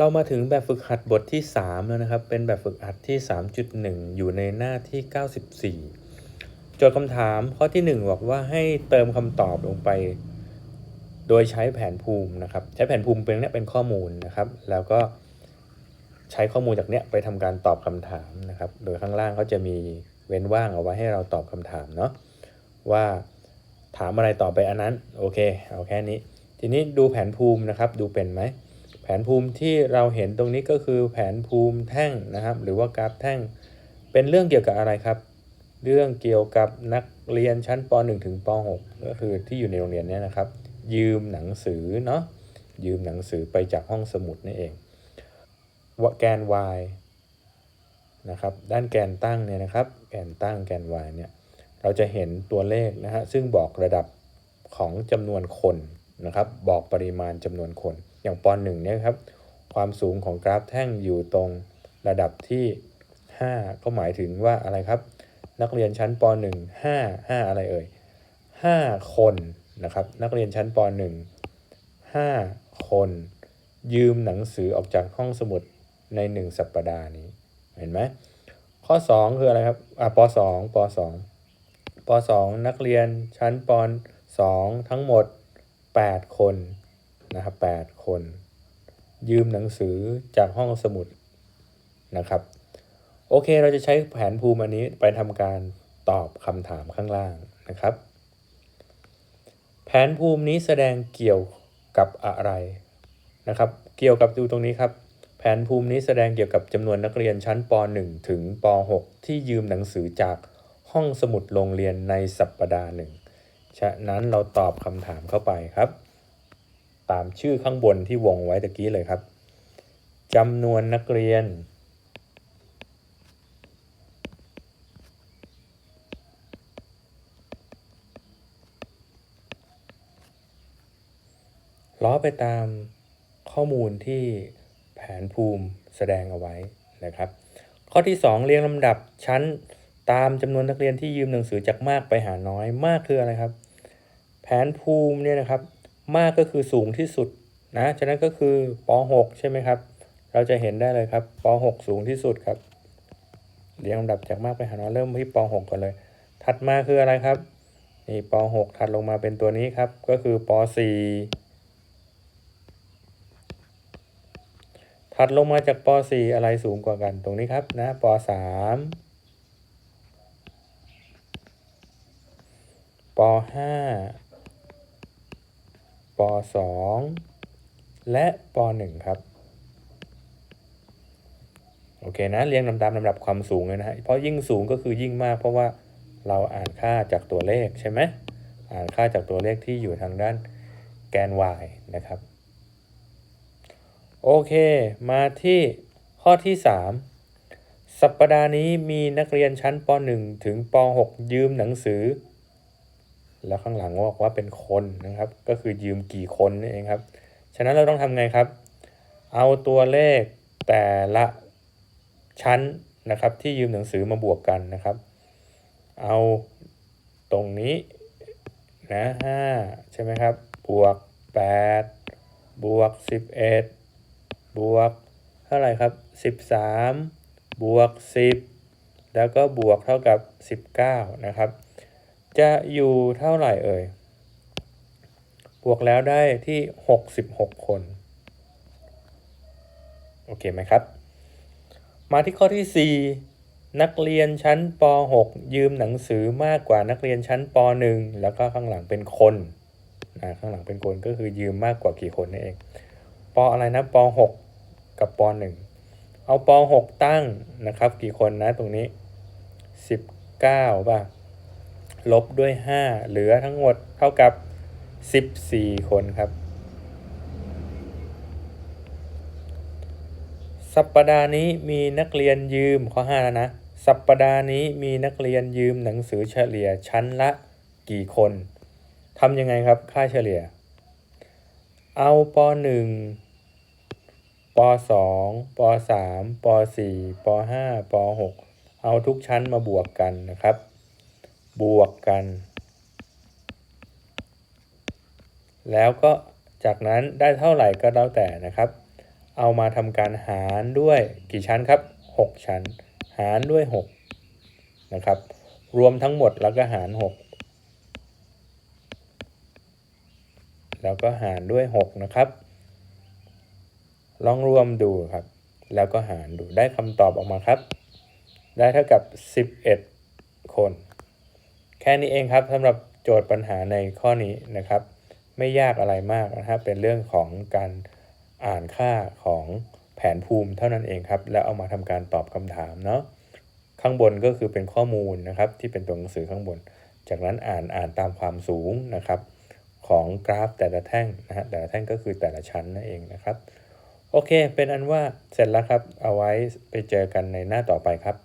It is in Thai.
เรามาถึงแบบฝึกหัดบทที่ 3 แล้วนะครับ เป็นแบบฝึกหัดที่ 3.1 อยู่ในหน้าที่ 94 โจทย์คำถามข้อที่ 1 บอกว่าให้เติมคำตอบลงไป โดยใช้แผนภูมินะครับ ใช้แผนภูมิเป็นเนี้ยเป็นข้อมูลนะครับ แล้วก็ใช้ข้อมูลจากเนี้ยไปทำการตอบคำถามนะครับ โดยข้างล่างก็จะมีเว้นว่างเอาไว้ให้เราตอบคำถามเนาะว่าถามอะไรต่อไปอันนั้น โอเค เอาแค่นี้ ทีนี้ดูแผนภูมินะครับ ดูเป็นไหม ผนภูมิที่เราเห็นตรงนี้ก็คือแผนภูมิแท่งนะครับ หรือว่ากราฟแท่ง เป็นเรื่องเกี่ยวกับอะไรครับ เรื่องเกี่ยวกับนักเรียนชั้นป .1 ถึงป .6 ก็คือที่อยู่ในโรงเรียนเนี้นะครับ ยืมหนังสือเนาะยืมหนังสือไปจากห้องสมุดนั่นเองว่าแกน y นะครับ ด้านแกนตั้งเนี่ยนะครับ แกนตั้งแกน y เนี่ย เราจะเห็นตัวเลขนะฮะซึ่งบอกระดับของจำนวนคนนะครับ บอกปริมาณจำนวนคน อย่างป .1 เนี่ยครับ ความสูงของกราฟแท่งอยู่ตรงระดับที่ 5 ก็หมายถึงว่าอะไรครับ นักเรียนชั้นป .1 5 5อะไรเอ่ย5คนนะครับ นักเรียนชั้นป .1 5คน ยืมหนังสือออกจากห้องสมุดใน 1 สัปปดาห์นี้ เห็นไหมข้อ 2 คืออะไรครับอะป .2 ป .2 ป .2 นักเรียนชั้นป .2 ทั้งหมด 8 คน นะครับ8คน ยืมหนังสือจากห้องสมุดนะครับ โอเคเราจะใช้แผนภูมิอันนี้ไปทำการตอบคำถามข้างล่างนะครับ แผนภูมินี้แสดงเกี่ยวกับอะไรนะครับ เกี่ยวกับดูตรงนี้ครับ แผนภูมินี้แสดงเกี่ยวกับจำนวนนักเรียนชั้นป .1 ถึงป .6 ที่ยืมหนังสือจากห้องสมุดโรงเรียนในสัปปดาห์หนึ่งฉะนั้นเราตอบคำถามเข้าไปครับ ตามชื่อข้างบนที่วงไว้ตะกี้เลยครับจำนวนนักเรียน ล้อไปตามข้อมูลที่แผนภูมิแสดงเอาไว้นะครับ ข้อที่ 2 เรียงลำดับชั้นตามจำนวนนักเรียนที่ยืมหนังสือจากมากไปหาน้อยมากคืออะไรครับ แผนภูมิเนี่ยนะครับ มากก็คือสูงที่สุดนะฉะนั้นก็คือป .6 ใช่ไหมครับ เราจะเห็นได้เลยครับป .6 สูงที่สุดครับเรียงลำดับจากมากไปหาน้อยเริ่มที่ป .6 ก่อนเลย ถัดมาคืออะไรครับนี่ป .6 ถัดลงมาเป็นตัวนี้ครับ ก็คือป .4 ถัดลงมาจากป .4 อะไรสูงกว่ากันตรงนี้ครับนะป .3 ป .5 ป .2 และป .1 ครับ โอเคนะเรียงลำดับลำดับความสูงเลยนะฮะเพราะยิ่งสูงก็คือยิ่งมาก เพราะว่าเราอ่านค่าจากตัวเลขใช่ไหมอ่านค่าจากตัวเลขที่อยู่ทางด้านแกน y นะครับ โอเค มาที่ข้อที่ 3 สัปปดาห์นี้มีนักเรียนชั้นป .1 ถึงป .6 ยืมหนังสือ แล้วข้างหลังบอกว่าเป็นคนนะครับ ก็คือยืมกี่คนนี่เองครับ ฉะนั้นเราต้องทำไงครับ เอาตัวเลขแต่ละชั้นนะครับ ที่ยืมหนังสือมาบวกกันนะครับ เอาตรงนี้นะห้าใช่ไหมครับ บวก8บวก11บวกเท่าไหร่ครับ13บวก10แล้วก็บวกเท่ากับ19นะครับ จะอยู่เท่าไหร่เอ่ย บวกแล้วได้ที่ 66 คน โอเคไหมครับ มาที่ข้อที่ 4 นักเรียนชั้นป .6 ยืมหนังสือมากกว่านักเรียนชั้นป .1 แล้วก็ข้างหลังเป็นคนนะข้างหลังเป็นคนก็คือยืมมากกว่ากี่คนนั่นเอง ปอะไรนะป .6 กับป .1 เอาป .6 ตั้งนะครับ กี่คนนะตรงนี้ 19ป่ะ ลบด้วย 5 เหลือทั้งหมดเท่ากับ 14 คนครับ สัปปดาห์นี้มีนักเรียนยืมข้อ5แล้วนะ สัปปดาห์นี้มีนักเรียนยืมหนังสือเฉลี่ยชั้นละกี่คนทำยังไงครับ ค่าเฉลี่ย เอาป .1 ป .2 ป .3 ป .4 ป .5 ป .6 เอาทุกชั้นมาบวกกันนะครับ บวกกัน แล้วก็จากนั้นได้เท่าไหร่ก็แล้วแต่นะครับ เอามาทำการหารด้วยกี่ชั้นครับ 6 ชั้น หารด้วย 6 นะครับ รวมทั้งหมดแล้วก็หาร 6 แล้วก็หารด้วย 6 นะครับ ลองรวมดูครับ แล้วก็หารดูได้คำตอบออกมาครับ ได้เท่ากับ 11 คน แค่นี้เองครับสำหรับโจทย์ปัญหาในข้อนี้นะครับ ไม่ยากอะไรมากนะครับเป็นเรื่องของการอ่านค่าของแผนภูมิเท่านั้นเองครับ แล้วเอามาทำการตอบคำถามเนาะข้างบนก็คือเป็นข้อมูลนะครับที่เป็นตัวหนังสือข้างบน จากนั้นอ่านอ่านตามความสูงนะครับของกราฟแต่ละแท่งนะฮะแต่ละแท่งก็คือแต่ละชั้นนั่นเองนะครับ โอเค เป็นอันว่าเสร็จแล้วครับ เอาไว้ไปเจอกันในหน้าต่อไปครับ